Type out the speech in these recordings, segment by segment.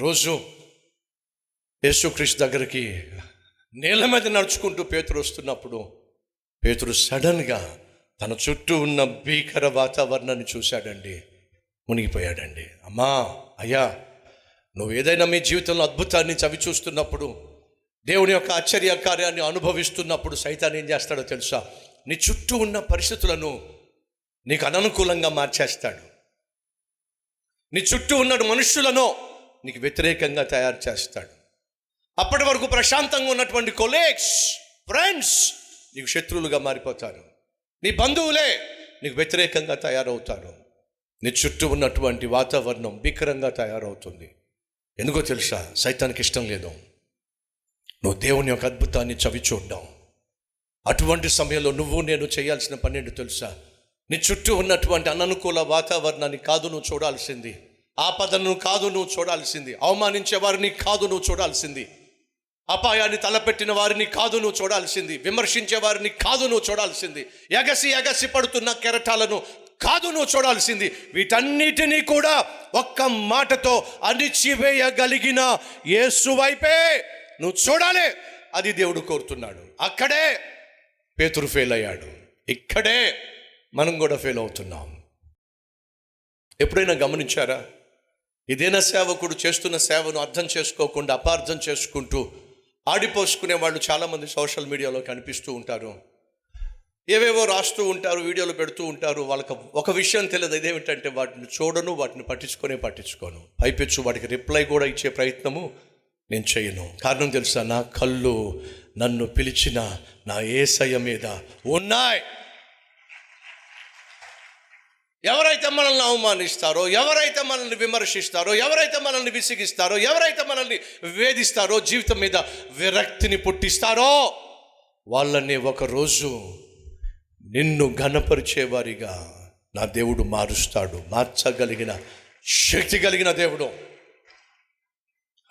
రోజు యేసుక్రీస్తు దగ్గరికి నేల మీద నడుచుకుంటూ పేతురు వస్తున్నప్పుడు పేతురు సడన్గా తన చుట్టూ ఉన్న భీకర వాతావరణాన్ని చూశాడండి. మునిగిపోయాడండి. అమ్మా అయ్యా నువ్వు ఏదైనా మీ జీవితంలో అద్భుతాన్ని చవి చూస్తున్నప్పుడు దేవుని యొక్క ఆశ్చర్య కార్యాన్ని అనుభవిస్తున్నప్పుడు సైతాన్ని ఏం చేస్తాడో తెలుసా? నీ చుట్టూ ఉన్న పరిస్థితులను నీకు అననుకూలంగా మార్చేస్తాడు. నీ చుట్టూ ఉన్న మనుషులను నీకు వ్యతిరేకంగా తయారు చేస్తాడు. అప్పటి వరకు ప్రశాంతంగా ఉన్నటువంటి కొలీగ్స్ ఫ్రెండ్స్ నీకు శత్రువులుగా మారిపోతారు. నీ బంధువులే నీకు వ్యతిరేకంగా తయారవుతారు. నీ చుట్టూ ఉన్నటువంటి వాతావరణం భీకరంగా తయారవుతుంది. ఎందుకో తెలుసా? సైతానికి ఇష్టం లేదు. నువ్వు దేవుని యొక్క అద్భుతాన్ని చవి చూడడం. అటువంటి సమయంలో నువ్వు నేను చేయాల్సిన పని తెలుసా? నీ చుట్టూ ఉన్నటువంటి అననుకూల వాతావరణాన్ని కాదు నువ్వు చూడాల్సింది. ఆపదను కాదు నువ్వు చూడాల్సింది. అవమానించే వారిని కాదు నువ్వు చూడాల్సింది. అపాయాన్ని తలపెట్టిన వారిని కాదు నువ్వు చూడాల్సింది. విమర్శించే వారిని కాదు నువ్వు చూడాల్సింది. ఎగసి ఎగసి పడుతున్న కెరటాలను కాదు నువ్వు చూడాల్సింది. వీటన్నిటినీ కూడా ఒక్క మాటతో అణిచివేయగలిగిన యేసు వైపే నువ్వు చూడాలి. అది దేవుడు కోరుతున్నాడు. అక్కడే పేతురు ఫెయిల్ అయ్యాడు. ఇక్కడే మనం కూడా ఫెయిల్ అవుతున్నాం. ఎప్పుడైనా గమనించారా? ఇదేనా సేవకుడు చేస్తున్న సేవను అర్థం చేసుకోకుండా అపార్థం చేసుకుంటూ ఆడిపోసుకునే వాళ్ళు చాలామంది సోషల్ మీడియాలో కనిపిస్తూ ఉంటారు. ఏవేవో రాస్తూ ఉంటారు వీడియోలు పెడుతూ ఉంటారు. వాళ్ళకి ఒక విషయం తెలియదు. ఇదేమిటంటే వాటిని చూడను వాటిని పట్టించుకొనే పట్టించుకోను. పైపెచ్చు వాటికి రిప్లై కూడా ఇచ్చే ప్రయత్నము నేను చేయను. కారణం తెలుసా? నా కళ్ళు నన్ను పిలిచిన నా ఏసయ మీద ఉన్నాయి. ఎవరైతే మనల్ని అవమానిస్తారో ఎవరైతే మనల్ని విమర్శిస్తారో ఎవరైతే మనల్ని విసిగిస్తారో ఎవరైతే మనల్ని వేధిస్తారో జీవితం మీద విరక్తిని పుట్టిస్తారో వాళ్ళని ఒకరోజు నిన్ను ఘనపరిచేవారిగా నా దేవుడు మారుస్తాడు. మార్చగలిగిన శక్తి కలిగిన దేవుడు.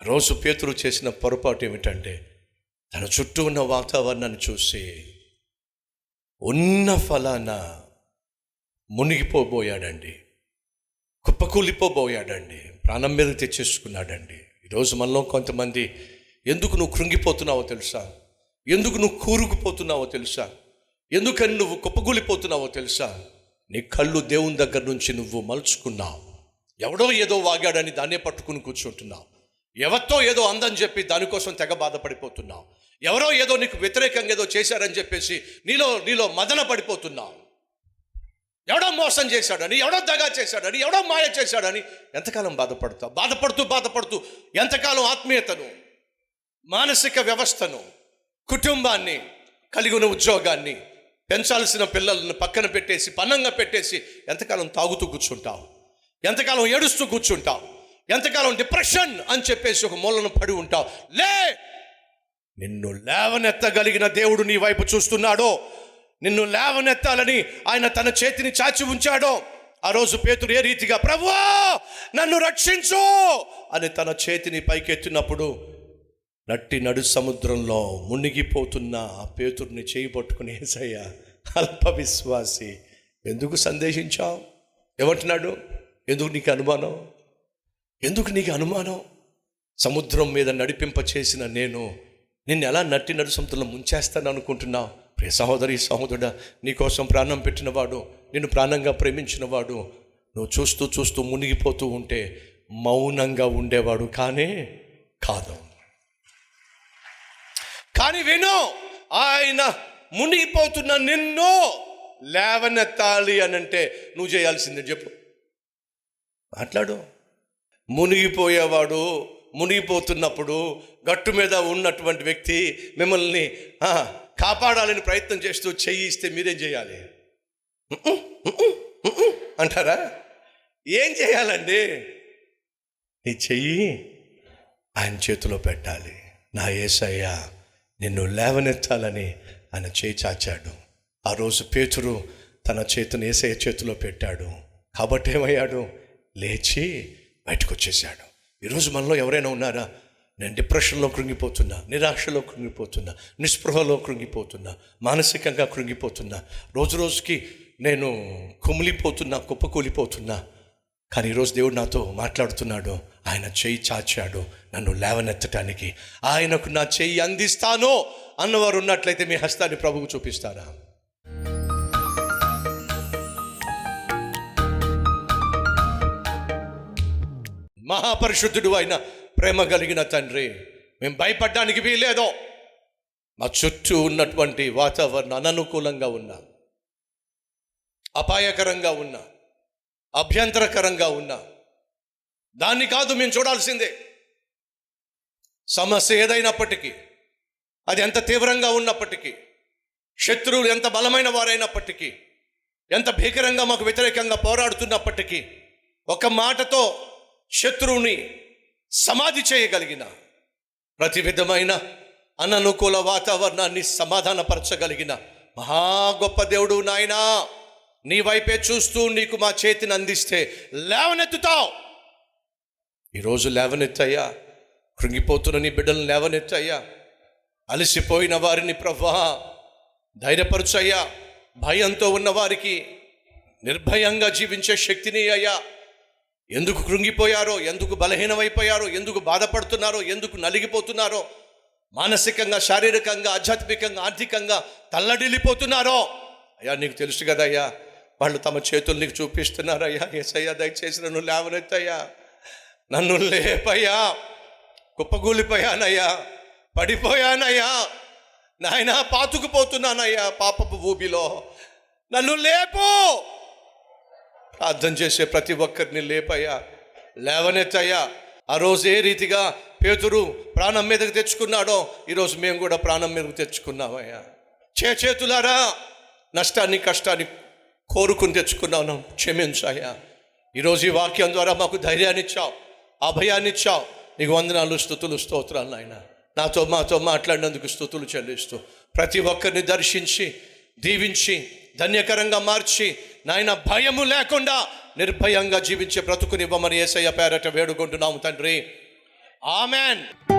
రోజు పేతురు చేసిన పొరపాటు ఏమిటంటే తన చుట్టూ ఉన్న వాతావరణాన్ని చూసి ఉన్న ఫలాన మునిగిపోబోయాడండి. కుప్పకూలిపోబోయాడండి. ప్రాణం మీద తెచ్చేసుకున్నాడండి. ఈరోజు మనలో కొంతమంది ఎందుకు నువ్వు కృంగిపోతున్నావో తెలుసా? ఎందుకు నువ్వు కూరుకుపోతున్నావో తెలుసా? ఎందుకని నువ్వు కుప్పకూలిపోతున్నావో తెలుసా? నీ కళ్ళు దేవుని దగ్గర నుంచి నువ్వు మలుచుకున్నావు. ఎవడో ఏదో వాగాడని దాన్నే పట్టుకుని కూర్చుంటున్నావు. ఎవరితో ఏదో అందని చెప్పి దానికోసం తెగ బాధపడిపోతున్నావు. ఎవరో ఏదో నీకు వ్యతిరేకంగా ఏదో చేశారని చెప్పేసి నీలో నీలో మదన పడిపోతున్నావు. ఎవడో మోసం చేశాడని ఎవడో దగా చేశాడని ఎవడో మాయ చేశాడని ఎంతకాలం బాధపడతావు? బాధపడుతూ బాధపడుతూ ఎంతకాలం ఆత్మీయతను మానసిక వ్యవస్థను కుటుంబాన్ని కలిగి ఉన్న ఉద్యోగాన్ని పెంచాల్సిన పిల్లలను పక్కన పెట్టేసి పన్నంగా పెట్టేసి ఎంతకాలం తాగుతూ కూర్చుంటావు? ఎంతకాలం ఏడుస్తూ కూర్చుంటావు? ఎంతకాలం డిప్రెషన్ అని చెప్పేసి ఒక మూలను పడి ఉంటావు? లే! నిన్ను లేవనెత్తగలిగిన దేవుడు నీ వైపు చూస్తున్నాడో నిన్ను లేవనెత్తాలని ఆయన తన చేతిని చాచి ఉంచాడో. ఆ రోజు పేతుడు ఏ రీతిగా ప్రభువా నన్ను రక్షించు! అని తన చేతిని పైకెత్తినప్పుడు నట్టి నడు సముద్రంలో మునిగిపోతున్న ఆ పేతుర్ని చేయబట్టుకుని ఏసయ్య అల్ప విశ్వాసి ఎందుకు సందేశించావు ఏమంటున్నాడు? ఎందుకు నీకు అనుమానం? ఎందుకు నీకు అనుమానం? సముద్రం మీద నడిపింప చేసిన నేను నిన్ను ఎలా నట్టి నడు సముద్రంలో ముంచేస్తాను అనుకుంటున్నావు ప్రియ సహోదరి సహోదరుడ నీకోసం ప్రాణం పెట్టినవాడు నిన్ను ప్రాణంగా ప్రేమించినవాడు నువ్వు చూస్తూ చూస్తూ మునిగిపోతూ ఉంటే మౌనంగా ఉండేవాడు కానే కాదు. కానీ విను ఆయన మునిగిపోతున్న నిన్ను లేవనెత్తాలి అని అంటే నువ్వు చేయాల్సిందే చెప్పు. మాట్లాడు. మునిగిపోయేవాడు మునిగిపోతున్నప్పుడు గట్టు మీద ఉన్నటువంటి వ్యక్తి మిమ్మల్ని కాపాడాలని ప్రయత్నం చేస్తూ చెయ్యి ఇస్తే మీరేం చేయాలి? అంటారా? ఏం చేయాలండి? నీ చెయ్యి ఆయన చేతిలో పెట్టాలి. నా ఏసయ్య నిన్ను లేవనెత్తాలని ఆయన చేయి చాచాడు. ఆ రోజు పేతురు తన చేతిని ఏసయ్య చేతిలో పెట్టాడు. కాబట్టి ఏమయ్యాడు? లేచి బయటకు వచ్చేసాడు ఈరోజు మనలో ఎవరైనా ఉన్నారా? నేను డిప్రెషన్లో కృంగిపోతున్నా నిరాశలో కృంగిపోతున్నా నిస్పృహలో కృంగిపోతున్నా మానసికంగా కృంగిపోతున్నా రోజు రోజుకి నేను కుమిలిపోతున్నా కుప్పకూలిపోతున్నా. కానీ ఈరోజు దేవుడు నాతో మాట్లాడుతున్నాడు ఆయన చేయి చాచాడు నన్ను లేవనెత్తటానికి. ఆయనకు నా చెయ్యి అందిస్తాను అన్నవారు ఉన్నట్లయితే మీ హస్తాన్ని ప్రభువు చూపిస్తారా? మహాపరిశుద్ధుడు అయిన ప్రేమ కలిగిన తండ్రి మేము భయపడడానికి వీలేదో మా చుట్టూ ఉన్నటువంటి వాతావరణం అననుకూలంగా ఉన్నా అపాయకరంగా ఉన్నా అభ్యంతరకరంగా ఉన్నా దాన్ని కాదు మేము చూడాల్సిందే. సమస్య ఏదైనప్పటికీ అది ఎంత తీవ్రంగా ఉన్నప్పటికీ శత్రువులు ఎంత బలమైన వారైనప్పటికీ ఎంత భీకరంగా మాకు వ్యతిరేకంగా పోరాడుతున్నప్పటికీ ఒక మాటతో శత్రువుని సమాధి చేయగలిగిన. ప్రతి విధమైన అననుకూల వాతావరణాన్ని సమాధానపరచగలిగిన. మహా గొప్ప దేవుడు నాయనా. నీ వైపే చూస్తూ నీకు మా చేతిని అందిస్తే లేవనెత్తుతావు. ఈరోజు లేవనెత్తయ్యా. కృంగిపోతున్న నీ బిడ్డలను లేవనెత్తయ్యా. అలసిపోయిన వారిని ప్రభా ధైర్యపరచయ్యా. భయంతో ఉన్నవారికి నిర్భయంగా జీవించే శక్తిని అయ్యా. ఎందుకు కృంగిపోయారో ఎందుకు బలహీనమైపోయారో ఎందుకు బాధపడుతున్నారో ఎందుకు నలిగిపోతున్నారో మానసికంగా శారీరకంగా ఆధ్యాత్మికంగా ఆర్థికంగా తల్లడిల్లిపోతున్నారో? అయ్యా నీకు తెలుసు కదయ్యా వాళ్ళు తమ చేతులు నీకు చూపిస్తున్నారయ్యా ఎసయ్యా దయచేసి నన్ను లేవనెత్తయ్యా. నన్ను లేపయ్యా. కుప్పగూలిపోయానయ్యా. పడిపోయానయ్యా. నాయనా పాతుకుపోతున్నానయ్యా పాపపు ఊబిలో. నన్ను లేపు! ప్రార్థన చేసే ప్రతి ఒక్కరిని లేపయ్యా. లేవనెత్తయ్యా. ఆ రోజు ఏ రీతిగా పేతురు ప్రాణం మీదకి తెచ్చుకున్నాడో ఈరోజు మేము కూడా ప్రాణం మీదకు తెచ్చుకున్నామయ్యా. చే చేతులారా నష్టాన్ని కష్టాన్ని కోరుకుని తెచ్చుకున్నాను. క్షమించాయా ఈరోజు ఈ వాక్యం ద్వారా మాకు ధైర్యాన్ని ఇచ్చావు అభయాన్ని ఇచ్చావు. నీకు వందనాలు స్థుతులు స్తోత్రాలు నాయన. నాతో మాతో మాట్లాడినందుకు స్థుతులు చెల్లిస్తూ ప్రతి ఒక్కరిని దర్శించి దీవించి ధన్యకరంగా మార్చి నాయన భయము లేకుండా నిర్భయంగా జీవించే బ్రతుకునివ్వమని ఏసయ్య పేరట వేడుకుంటున్నాము తండ్రి. ఆమెన్.